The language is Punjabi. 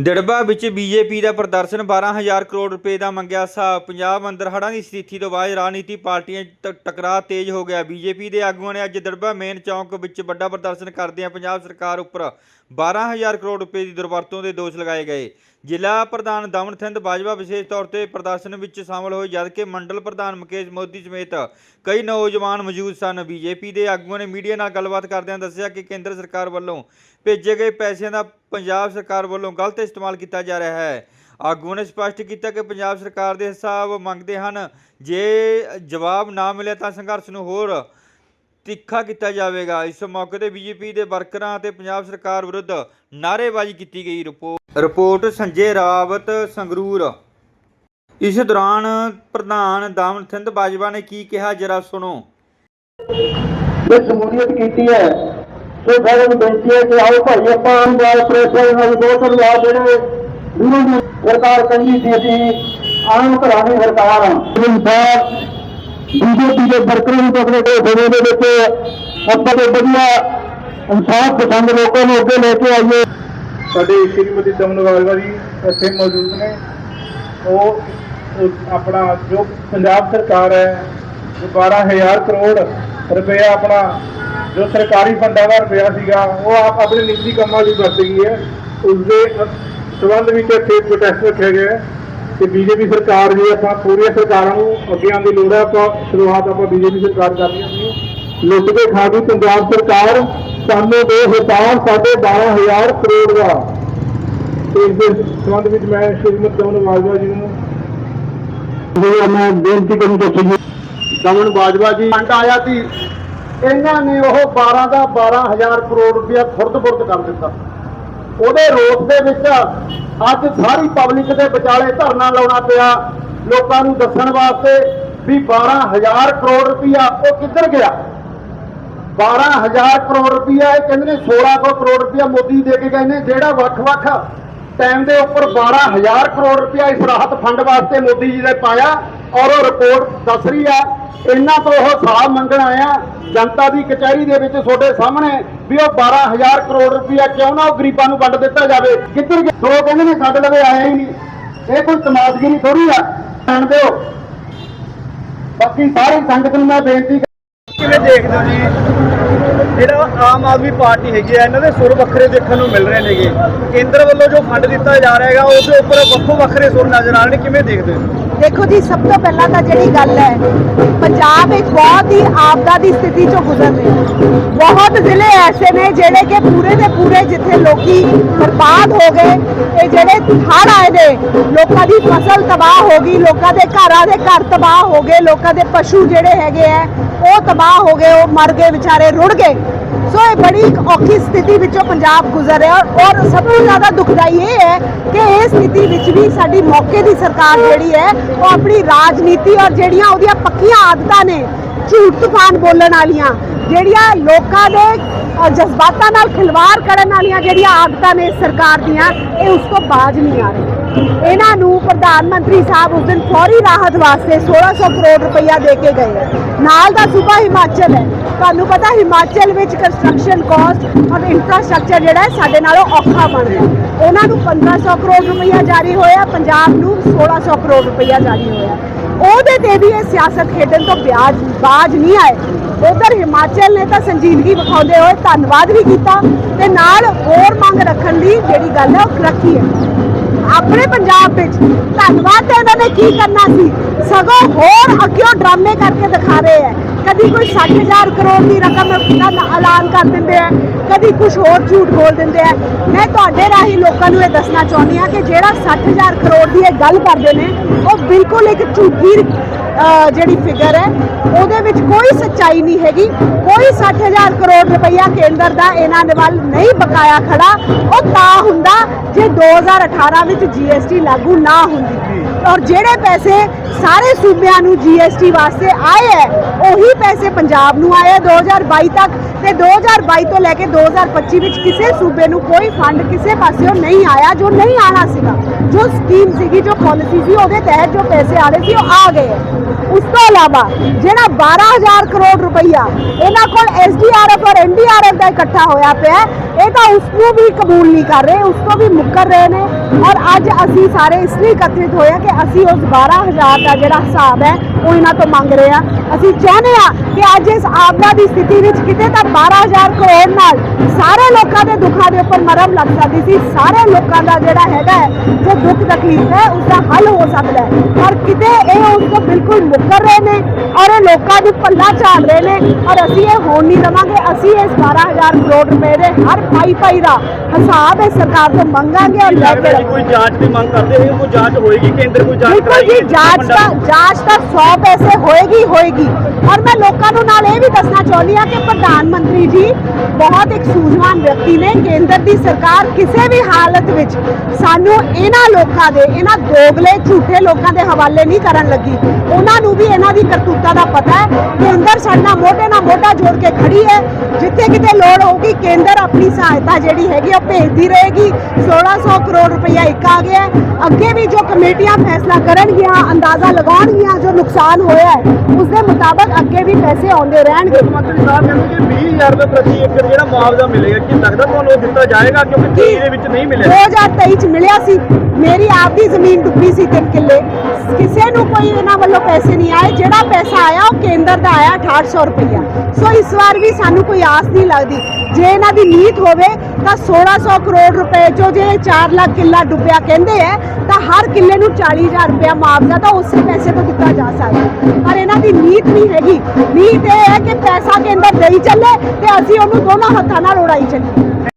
ਦਿੜਬਾ ਵਿੱਚ ਬੀਜੇਪੀ ਦਾ ਪ੍ਰਦਰਸ਼ਨ 12000 ਕਰੋੜ ਰੁਪਏ ਦਾ ਮੰਗਿਆ ਹਿਸਾਬ। ਪੰਜਾਬ ਅੰਦਰ ਹੜ੍ਹਾਂ ਦੀ ਸਥਿਤੀ ਤੋਂ ਬਾਅਦ ਰਾਜਨੀਤੀ ਪਾਰਟੀਆਂ 'ਚ ਟ- ਟਕਰਾਅ ਤੇਜ਼ ਹੋ ਗਿਆ। ਬੀਜੇਪੀ ਦੇ ਆਗੂਆਂ ਨੇ ਅੱਜ ਦਿੜਬਾ ਮੇਨ ਚੌਂਕ ਵਿੱਚ ਵੱਡਾ ਪ੍ਰਦਰਸ਼ਨ ਕਰਦਿਆਂ ਪੰਜਾਬ ਸਰਕਾਰ ਉੱਪਰ 12000 ਕਰੋੜ ਰੁਪਏ ਦੀ ਦੁਰਵਰਤੋਂ ਦੇ ਦੋਸ਼ ਲਗਾਏ ਗਏ। ਜ਼ਿਲ੍ਹਾ ਪ੍ਰਧਾਨ ਦਮਨ ਥਿੰਦ ਬਾਜਵਾ ਵਿਸ਼ੇਸ਼ ਤੌਰ ਤੇ ਪ੍ਰਦਰਸ਼ਨ ਵਿੱਚ ਸ਼ਾਮਲ ਹੋਏ ਜਦਕਿ ਮੰਡਲ ਪ੍ਰਧਾਨ ਮੁਕੇਸ਼ ਮੋਦੀ ਸਮੇਤ ਕਈ ਨੌਜਵਾਨ ਮੌਜੂਦ ਸਨ। ਬੀਜੇਪੀ ਦੇ ਆਗੂਆਂ ਨੇ ਮੀਡੀਆ ਨਾਲ ਗੱਲਬਾਤ ਕਰਦਿਆਂ ਦੱਸਿਆ ਕਿ ਕੇਂਦਰ ਸਰਕਾਰ ਵੱਲੋਂ ਭੇਜੇ ਗਏ ਪੈਸਿਆਂ ਦਾ ਪੰਜਾਬ ਸਰਕਾਰ ਵੱਲੋਂ ਗਲਤ ਇਸਤੇਮਾਲ ਕੀਤਾ ਜਾ ਰਿਹਾ ਹੈ। ਆਗੂਆਂ ਨੇ ਸਪਸ਼ਟ ਕੀਤਾ ਕਿ ਪੰਜਾਬ ਸਰਕਾਰ ਦੇ ਹਿਸਾਬ ਮੰਗਦੇ ਹਨ, ਜੇ ਜਵਾਬ ਨਾ ਮਿਲੇ ਤਾਂ ਸੰਘਰਸ਼ ਨੂੰ ਹੋਰ ਤਿੱਖਾ ਕੀਤਾ ਜਾਵੇਗਾ। ਇਸ ਮੌਕੇ ਤੇ ਬੀਜੇਪੀ ਦੇ ਵਰਕਰਾਂ ਅਤੇ ਪੰਜਾਬ ਸਰਕਾਰ ਵਿਰੁੱਧ ਨਾਅਰੇਬਾਜ਼ੀ ਕੀਤੀ ਗਈ। Report report Sanjay Rawat Sangrur. ਇਸ ਦੌਰਾਨ ਪ੍ਰਧਾਨ ਦਾਮਨ ਥਿੰਦ ਬਾਜਵਾ ਨੇ ਕੀ ਕਿਹਾ ਜਰਾ ਸੁਣੋ। ਤੇ ਸ਼ਮੂਲੀਅਤ ਕੀਤੀ ਹੈ। ਸੋ ਸਾਰਿਆਂ ਨੂੰ ਬੇਨਤੀ ਹੈ ਕਿ ਆਓ ਭਾਈ ਆਪਾਂ ਆਮਦਾਰ ਪ੍ਰੈਸ਼ਰ ਨਾਲ ਦੋ ਪਰਿਵਾਰ ਜਿਹੜੇ ਦੀ ਸਰਕਾਰ ਕਹਿੰਦੀ ਸੀ ਅਸੀਂ ਆਮ ਘਰਾਂ ਦੀ ਸਰਕਾਰ ਹਾਂ। ਇਨਸਾਫ ਬੀਜੇਪੀ ਦੇ ਵਰਕਰਾਂ ਨੂੰ ਆਪਣੇ ਕੋਲ ਹੋਣੇ ਦੇ ਵਿੱਚ। ਆਪਾਂ ਦੇ ਵਧੀਆ ਇਨਸਾਫ ਪਸੰਦ ਲੋਕਾਂ ਨੂੰ ਅੱਗੇ ਲੈ ਕੇ ਆਈਏ। ਸਾਡੇ ਸ਼੍ਰੀਮਤੀ ਦਮਨ ਜੀ ਇੱਥੇ ਮੌਜੂਦ ਨੇ। ਉਹ ਆਪਣਾ ਜੋ ਪੰਜਾਬ ਸਰਕਾਰ ਹੈ ਜੋ 12000 ਕਰੋੜ ਰੁਪਇਆ ਆਪਣਾ ਜੋ ਸਰਕਾਰੀ ਫੰਡਾਂ ਦਾ ਰੁਪਇਆ ਸੀਗਾ, ਉਹ ਆਪ ਆਪਣੇ ਨਿੱਜੀ ਕੰਮਾਂ ਲਈ ਵਰਤ ਗਈ ਹੈ। ਉਸ ਦੇ ਸਬੰਧ ਵਿੱਚ ਇੱਥੇ ਪ੍ਰੋਟੈਸਟ ਰੱਖਿਆ ਗਿਆ ਹੈ। ਕਿ ਬੀਜੇਪੀ ਸਰਕਾਰ ਜੀ ਆਪਾਂ ਪੂਰੀਆਂ ਸਰਕਾਰਾਂ ਨੂੰ ਅੱਗੇ ਆਉਣ ਦੀ ਲੋੜ ਹੈ ਆਪਾਂ ਸ਼ੁਰੂਆਤ ਆਪਾਂ ਬੀਜੇਪੀ ਸਰਕਾਰ ਕਰਨੀ ਆਪਣੀ ਲੁੱਟ ਕੇ ਖਾ ਗਈ ਪੰਜਾਬ ਸਰਕਾਰ ਸਾਨੂੰ ਦੇ ਹਿਸਾਬ ਸਾਡੇ 12000 ਕਰੋੜ ਦਾ। ਤੇ ਇਸ ਦੇ ਸੰਬੰਧ ਵਿੱਚ ਮੈਂ ਸ਼੍ਰੀਮਤੀ ਦਮਨ ਬਾਜਵਾ ਜੀ ਨੂੰ ਜਿਹੜਾ ਮੈਂ ਬੇਨਤੀ ਕਰੂੰ ਕਿ ਤੁਸੀਂ ਦਮਨ ਬਾਜਵਾ ਜੀ ਫੰਡ ਆਇਆ ਸੀ। ਇਹਨਾਂ ਨੇ ਉਹ 12 ਦਾ 12000 ਕਰੋੜ ਰੁਪਇਆ ਖੁਰਦ-ਬੁਰਦ ਕਰ ਦਿੱਤਾ। ਉਹਦੇ ਰੋਸ ਦੇ ਵਿੱਚ ਅੱਜ ਸਾਰੀ ਪਬਲਿਕ ਦੇ ਵਿਚਾਲੇ ਧਰਨਾ ਲਾਉਣਾ ਪਿਆ। ਲੋਕਾਂ ਨੂੰ ਦੱਸਣ ਵਾਸਤੇ ਵੀ 12000 ਕਰੋੜ ਰੁਪਇਆ ਉਹ ਕਿੱਧਰ ਗਿਆ? 12000 ਕਰੋੜ ਰੁਪਇਆ, ਇਹ ਕਹਿੰਦੇ ਨੇ 1600 ਕਰੋੜ ਰੁਪਇਆ ਮੋਦੀ ਦੇ ਕੇ ਗਏ ਨੇ, ਜਿਹੜਾ ਵੱਖ-ਵੱਖ ਟਾਈਮ ਦੇ ਉੱਪਰ 12000 ਕਰੋੜ ਰੁਪਇਆ ਇਸ ਰਾਹਤ ਫੰਡ ਵਾਸਤੇ ਮੋਦੀ ਜੀ ਨੇ ਪਾਇਆ। ਔਰ ਉਹ ਰਿਪੋਰਟ ਦੱਸ ਰਹੀ ਆ ਇਹਨਾਂ ਤੋਂ ਉਹ ਸਾਹ ਮੰਗਣ ਆਇਆ, ਜਨਤਾ ਦੀ ਕਚਹਿਰੀ ਦੇ ਵਿੱਚ ਤੁਹਾਡੇ ਸਾਹਮਣੇ ਵੀ ਉਹ 12000 ਕਰੋੜ ਰੁਪਇਆ ਕਿਉਂ ਨਾ ਉਹ ਗਰੀਬਾਂ ਨੂੰ ਵੰਡ ਦਿੱਤਾ ਜਾਵੇ। ਕਿੱਧਰ ਸੋ ਕਹਿੰਦੇ ਨੇ ਸਾਡੇ ਲਵੇ ਆਇਆ ਹੀ ਨਹੀਂ। ਇਹ ਕੋਈ ਤਮਾਸ਼ਗੀਰੀ ਥੋੜੀ ਆ। ਜਾਣ ਦਿਓ। ਬਾਕੀ ਸਾਰੀ ਸੰਗਤ ਨੂੰ ਮੈਂ ਬੇਨਤੀ ਕਿਵੇਂ ਦੇਖਦੇ ਹੋ ਜੀ? ਜਿਹੜਾ ਆਮ ਆਦਮੀ ਪਾਰਟੀ ਹੈਗੀ ਹੈ ਇਹਨਾਂ ਦੇ ਸੁਰ ਵੱਖਰੇ ਦੇਖਣ ਨੂੰ ਮਿਲ ਰਹੇ ਨੇਗੇ। ਕੇਂਦਰ ਵੱਲੋਂ ਜੋ ਫੰਡ ਦਿੱਤਾ ਜਾ ਰਿਹਾ ਹੈਗਾ ਉਸ ਦੇ ਉੱਪਰ ਵੱਖੋ ਵੱਖਰੇ ਸੁਰ ਨਜ਼ਰ ਆ ਰਹੇ ਨੇ ਕਿਵੇਂ ਦੇਖਦੇ ਹੋ? ਦੇਖੋ ਜੀ, ਸਭ ਤੋਂ ਪਹਿਲਾਂ ਤਾਂ ਜਿਹੜੀ ਗੱਲ ਹੈ, ਪੰਜਾਬ ਇੱਕ ਬਹੁਤ ਹੀ ਆਪਦਾ ਦੀ ਸਥਿਤੀ ਚੋਂ ਗੁਜ਼ਰ ਰਿਹਾ ਬਹੁਤ ਜ਼ਿਲ੍ਹੇ ਐਸੇ ਨੇ ਜਿਹੜੇ ਕਿ ਪੂਰੇ ਦੇ ਪੂਰੇ ਜਿੱਥੇ ਲੋਕੀ ਬਰਬਾਦ ਹੋ ਗਏ, ਤੇ ਜਿਹੜੇ ਹੜ ਆਏ ਨੇ, ਲੋਕਾਂ ਦੀ ਫਸਲ ਤਬਾਹ ਹੋ ਗਈ, ਲੋਕਾਂ ਦੇ ਘਰਾਂ ਦੇ ਘਰ ਤਬਾਹ ਹੋ ਗਏ, ਲੋਕਾਂ ਦੇ ਪਸ਼ੂ ਜਿਹੜੇ ਹੈਗੇ ਆ, ਉਹ ਤਬਾਹ ਹੋ ਗਏ, ਉਹ ਮਰ ਗਏ, ਵਿਚਾਰੇ ਰੁੜ ਗਏ। ਸੋ ਇਹ ਬੜੀ ਇੱਕ ਔਖੀ ਸਥਿਤੀ ਵਿੱਚੋਂ ਪੰਜਾਬ ਗੁਜ਼ਰ ਰਿਹਾ ਔਰ ਸਭ ਤੋਂ ਜ਼ਿਆਦਾ ਦੁਖਦਾਈ ਇਹ ਹੈ ਕਿ ਇਸ ਸਥਿਤੀ ਵਿੱਚ ਵੀ ਸਾਡੀ ਮੌਕੇ ਦੀ ਸਰਕਾਰ ਜਿਹੜੀ ਹੈ, ਉਹ ਆਪਣੀ ਰਾਜਨੀਤੀ ਔਰ ਜਿਹੜੀਆਂ ਉਹਦੀਆਂ ਪੱਕੀਆਂ ਆਦਤਾਂ ਨੇ, ਝੂਠ ਤੂਫਾਨ ਬੋਲਣ ਵਾਲੀਆਂ, ਜਿਹੜੀਆਂ ਲੋਕਾਂ ਦੇ ਜਜ਼ਬਾਤਾਂ ਨਾਲ ਖਿਲਵਾੜ ਕਰਨ ਵਾਲੀਆਂ ਜਿਹੜੀਆਂ ਆਦਤਾਂ ਨੇ ਸਰਕਾਰ ਦੀਆਂ, ਇਹ ਉਸ ਤੋਂ ਬਾਜ ਨਹੀਂ ਆ ਰਹੀ। ਇਹਨਾਂ ਨੂੰ ਪ੍ਰਧਾਨ ਮੰਤਰੀ ਸਾਹਿਬ ਉਸ ਦਿਨ ਫੌਰੀ ਰਾਹਤ ਵਾਸਤੇ 1600 ਕਰੋੜ ਰੁਪਈਆ ਦੇ ਕੇ ਗਏ ਨਾਲ ਦਾ ਸੂਬਾ ਹਿਮਾਚਲ ਹੈ। ਤੁਹਾਨੂੰ ਪਤਾ ਹਿਮਾਚਲ ਵਿੱਚ ਕੰਸਟਰਕਸ਼ਨ ਕਾਸਟ ਔਰ ਇਨਫਰਾਸਟ੍ਰਕਚਰ ਜਿਹੜਾ ਸਾਡੇ ਨਾਲੋਂ ਔਖਾ ਬਣ ਰਿਹਾ ਉਹਨਾਂ ਨੂੰ 1500 ਕਰੋੜ ਰੁਪਈਆ ਜਾਰੀ ਹੋਇਆ ਪੰਜਾਬ ਨੂੰ 1600 ਕਰੋੜ ਰੁਪਈਆ ਜਾਰੀ ਹੋਇਆ ਉਹਦੇ ਤੇ ਵੀ ਇਹ ਸਿਆਸਤ ਖੇਡਣ ਤੋਂ ਵਿਆਜ ਬਾਜ ਨਹੀਂ ਆਏ। ਉਧਰ ਹਿਮਾਚਲ ਨੇ ਤਾਂ ਸੰਜੀਦਗੀ ਵਿਖਾਉਂਦੇ ਹੋਏ ਧੰਨਵਾਦ ਵੀ ਕੀਤਾ ਤੇ ਨਾਲ ਹੋਰ ਮੰਗ ਰੱਖਣ ਦੀ ਜਿਹੜੀ ਗੱਲ ਹੈ ਉਹ ਰੱਖੀ ਹੈ। ਆਪਣੇ ਪੰਜਾਬ ਵਿੱਚ। ਧੰਨਵਾਦ ਤਾਂ ਇਹਨਾਂ ਨੇ ਕੀ ਕਰਨਾ ਸੀ? ਸਗੋਂ ਹੋਰ ਅੱਗਿਓਂ ਡਰਾਮੇ ਕਰਕੇ ਦਿਖਾ ਰਹੇ ਹੈ। ਕਦੀ ਕੋਈ 60000 ਕਰੋੜ ਦੀ ਰਕਮ ਦਾ ਐਲਾਨ ਕਰ ਦਿੰਦੇ ਆ ਕਦੀ ਕੁਝ ਹੋਰ ਝੂਠ ਬੋਲ ਦਿੰਦੇ ਆ ਮੈਂ ਤੁਹਾਡੇ ਰਾਹੀਂ ਲੋਕਾਂ ਨੂੰ ਇਹ ਦੱਸਣਾ ਚਾਹੁੰਦੀ ਆ ਕਿ ਜਿਹੜਾ 60000 ਕਰੋੜ ਦੀ ਇਹ ਗੱਲ ਕਰਦੇ ਨੇ, ਉਹ ਬਿਲਕੁਲ ਇੱਕ ਝੂਠੀ ਜਿਹੜੀ ਫਿਗਰ ਹੈ, ਉਹਦੇ ਵਿੱਚ ਕੋਈ ਸੱਚਾਈ ਨਹੀਂ ਹੈਗੀ। ਕੋਈ 60000 ਕਰੋੜ ਰੁਪਈਆ ਕੇਂਦਰ ਦਾ ਇਹਨਾਂ ਦੇ ਵੱਲ ਨਹੀਂ ਬਕਾਇਆ ਖੜਾ। ਉਹ ਤਾਂ ਹੁੰਦਾ ਜੇ 2018 ਵਿੱਚ ਜੀਐਸਟੀ ਲਾਗੂ ਨਾ ਹੁੰਦੀ। ਔਰ ਜਿਹੜੇ ਪੈਸੇ ਸਾਰੇ ਸੂਬਿਆਂ ਨੂੰ ਜੀਐਸਟੀ ਵਾਸਤੇ ਆਏ ਹੈ ਉਹੀ ਪੈਸੇ ਪੰਜਾਬ ਨੂੰ ਆਏ ਹੈ 2022 ਤੱਕ ਤੇ 2022 ਤੋਂ ਲੈ ਕੇ 2025 ਵਿੱਚ ਕਿਸੇ ਸੂਬੇ ਨੂੰ ਕੋਈ ਫੰਡ ਕਿਸੇ ਪਾਸਿਓਂ ਨਹੀਂ ਆਇਆ, ਜੋ ਨਹੀਂ ਆਣਾ ਸੀਗਾ ਜੋ ਸਕੀਮ ਸੀਗੀ, ਜੋ ਪਾਲਿਸੀ ਸੀ, ਉਹਦੇ ਤਹਿਤ ਜੋ ਪੈਸੇ ਆ ਰਹੇ ਸੀ, ਉਹ ਆ ਗਏ ਹੈ। ਉਸ ਤੋਂ ਇਲਾਵਾ ਜਿਹੜਾ 12000 ਕਰੋੜ ਰੁਪਈਆ ਇਹਨਾਂ ਕੋਲ ਐਸਡੀਆਰਐਫ ਔਰ ਐਨਡੀਆਰਐਫ ਦਾ ਇਕੱਠਾ ਹੋਇਆ ਪਿਆ ਇਹ ਤਾਂ ਉਸ ਨੂੰ ਵੀ ਕਬੂਲ ਨਹੀਂ ਕਰ ਰਹੇ, ਉਸ ਤੋਂ ਵੀ ਮੁੱਕਰ ਰਹੇ ਨੇ ਔਰ ਅੱਜ ਅਸੀਂ ਸਾਰੇ ਇਸ ਲਈ ਇਕੱਤਰਿਤ ਹੋਏ ਹਾਂ ਕਿ ਅਸੀਂ ਉਸ 12000 ਦਾ ਜਿਹੜਾ ਹਿਸਾਬ ਹੈ, ਉਹ ਇਹਨਾਂ ਤੋਂ ਮੰਗ ਰਹੇ ਹਾਂ। ਅਸੀਂ ਚਾਹੁੰਦੇ ਹਾਂ ਕਿ ਅੱਜ ਇਸ ਆਪਦਾ ਦੀ ਸਥਿਤੀ ਵਿੱਚ ਕਿਤੇ ਤਾਂ 12000 ਕਰੋੜ ਨਾਲ ਸਾਰੇ ਲੋਕਾਂ ਦੇ ਦੁੱਖਾਂ ਦੇ ਉੱਪਰ ਮਰਹਮ ਲੱਗ ਸਕਦੀ ਸੀ। ਸਾਰੇ ਲੋਕਾਂ ਦਾ ਜਿਹੜਾ ਹੈਗਾ ਹੈ ਜੋ ਦੁੱਖ ਤਕਲੀਫ ਹੈ ਉਸ ਦਾ ਹੱਲ ਹੋ ਸਕਦਾ ਹੈ। ਪਰ ਕਿਤੇ ਇਹ ਉਸ ਤੋਂ ਬਿਲਕੁਲ ਮੁੱਕਰ ਰਹੇ ਨੇ ਔਰ ਇਹ ਲੋਕਾਂ ਨੂੰ ਪੱਲਾ ਝਾੜ ਰਹੇ ਨੇ ਔਰ ਅਸੀਂ ਇਹ ਹੋਣ ਨਹੀਂ ਦੇਵਾਂਗੇ। ਅਸੀਂ ਇਸ 12000 ਕਰੋੜ ਰੁਪਏ ਦੇ ਹਰ ਪਾਈ ਪਾਈ ਦਾ ਹਿਸਾਬ ਇਸ ਸਰਕਾਰ ਤੋਂ ਮੰਗਾਂਗੇ ਔਰ ਲੈ ਕੇ ਕੋਈ ਜਾਂਚ ਦੀ ਮੰਗ ਕਰਦੇ ਹੋ ਕੋਈ ਜਾਂਚ ਹੋਏਗੀ ਕੇਂਦਰ ਕੋਈ ਜਾਂਚ ਜੀ ਜਾਂਚ ਤਾਂ ਜਾਂਚ ਤਾਂ 100 ਪੈਸੇ ਹੋਏਗੀ ਹੀ ਹੋਏਗੀ ਔਰ ਮੈਂ ਲੋਕਾਂ ਨੂੰ ਨਾਲ ਇਹ ਵੀ ਦੱਸਣਾ ਚਾਹੁੰਦੀ ਹਾਂ ਕਿ ਪ੍ਰਧਾਨ ਮੰਤਰੀ ਜੀ ਬਹੁਤ ਇੱਕ ਸੂਝਵਾਨ ਵਿਅਕਤੀ ਨੇ, ਕੇਂਦਰ ਦੀ ਸਰਕਾਰ ਕਿਸੇ ਵੀ ਹਾਲਤ ਵਿੱਚ ਸਾਨੂੰ ਇਹਨਾਂ ਲੋਕਾਂ ਦੇ, ਇਹਨਾਂ ਦੋਗਲੇ ਝੂਠੇ ਲੋਕਾਂ ਦੇ ਹਵਾਲੇ ਨਹੀਂ ਕਰਨ ਲੱਗੀ। ਉਹਨਾਂ ਨੂੰ ਵੀ ਇਹਨਾਂ ਦੀ ਕਰਤੂਤਾਂ ਦਾ ਪਤਾ ਹੈ ਕੇਂਦਰ ਸਾਡੇ ਮੋਢੇ ਨਾਲ ਮੋਢਾ ਜੋੜ ਕੇ ਖੜੀ ਹੈ। ਜਿੱਥੇ ਕਿਤੇ ਲੋੜ ਹੋਊਗੀ, ਕੇਂਦਰ ਆਪਣੀ ਸਹਾਇਤਾ ਜਿਹੜੀ ਹੈਗੀ ਉਹ ਭੇਜਦੀ ਰਹੇਗੀ। 1600 ਕਰੋੜ ਰੁਪਇਆ ਇੱਕ ਆ ਗਿਆ ਅੱਗੇ ਵੀ ਜੋ ਕਮੇਟੀਆਂ ਫੈਸਲਾ ਕਰਨਗੀਆਂ, ਅੰਦਾਜ਼ਾ ਲਗਾਉਣਗੀਆਂ ਜੋ ਨੁਕਸਾਨ ਹੋਇਆ ਹੈ ਉਸ ਦੇ ਮੁਤਾਬਕ ਅੱਗੇ ਵੀ ਪੈਸੇ ਆਉਂਦੇ ਰਹਿਣਗੇ। ਮੰਤਰੀ ਸਾਹਿਬ ਕਹਿੰਦੇ ਕਿ 20000 ਰੁਪਏ ਪ੍ਰਤੀ ਏਕੜ ਜਿਹੜਾ ਮੁਆਵਜ਼ਾ ਮਿਲੇਗਾ ਕੀ ਲੱਗਦਾ ਤੁਹਾਨੂੰ ਉਹ ਦਿੱਤਾ ਜਾਏਗਾ ਕਿਉਂਕਿ ਜੀ। ਇਹਦੇ ਵਿੱਚ ਨਹੀਂ ਮਿਲਿਆ? 2023 ਚ ਮਿਲਿਆ ਸੀ। ਮੇਰੀ ਆਪਦੀ ਜ਼ਮੀਨ ਡੁੱਬੀ ਸੀ 3 ਕਿੱਲੇ। ਕਿਸੇ ਨੂੰ ਕੋਈ ਇਹਨਾਂ ਵੱਲੋਂ ਪੈਸੇ ਨਹੀਂ ਆਏ। ਜਿਹੜਾ ਪੈਸਾ ਆਇਆ ਉਹ ਕੇਂਦਰ ਦਾ ਆਇਆ 6800 ਰੁਪਇਆ ਸੋ ਇਸ ਵਾਰ ਵੀ ਸਾਨੂੰ ਕੋਈ ਆਸ ਨਹੀਂ ਲੱਗਦੀ। ਜੇ ਇਹਨਾਂ ਦੀ ਨੀਤ ਹੋਵੇ ਤਾਂ 1600 ਕਰੋੜ ਰੁਪਏ ਜੋ ਜੇ 4 ਲੱਖ ਕਿੱਲਾ ਡੁੱਬਿਆ ਕਹਿੰਦੇ ਹੈ ਤਾਂ ਹਰ ਕਿੱਲੇ ਨੂੰ 40000 ਰੁਪਇਆ ਮੁਆਵਜ਼ਾ ਤਾਂ ਉਸੇ ਪੈਸੇ ਤੋਂ ਦਿੱਤਾ ਜਾ ਸਕਦਾ। ਪਰ ਇਹਨਾਂ ਦੀ ਨੀਤ ਨਹੀਂ ਹੈਗੀ। ਨੀਤ ਇਹ ਹੈ ਕਿ ਪੈਸਾ ਕੇਂਦਰ ਦੇਈ ਚੱਲੇ ਤੇ ਅਸੀਂ ਉਹਨੂੰ ਦੋਨਾਂ ਹੱਥਾਂ ਨਾਲ ਉਡਾਈ ਚੱਲੀਏ।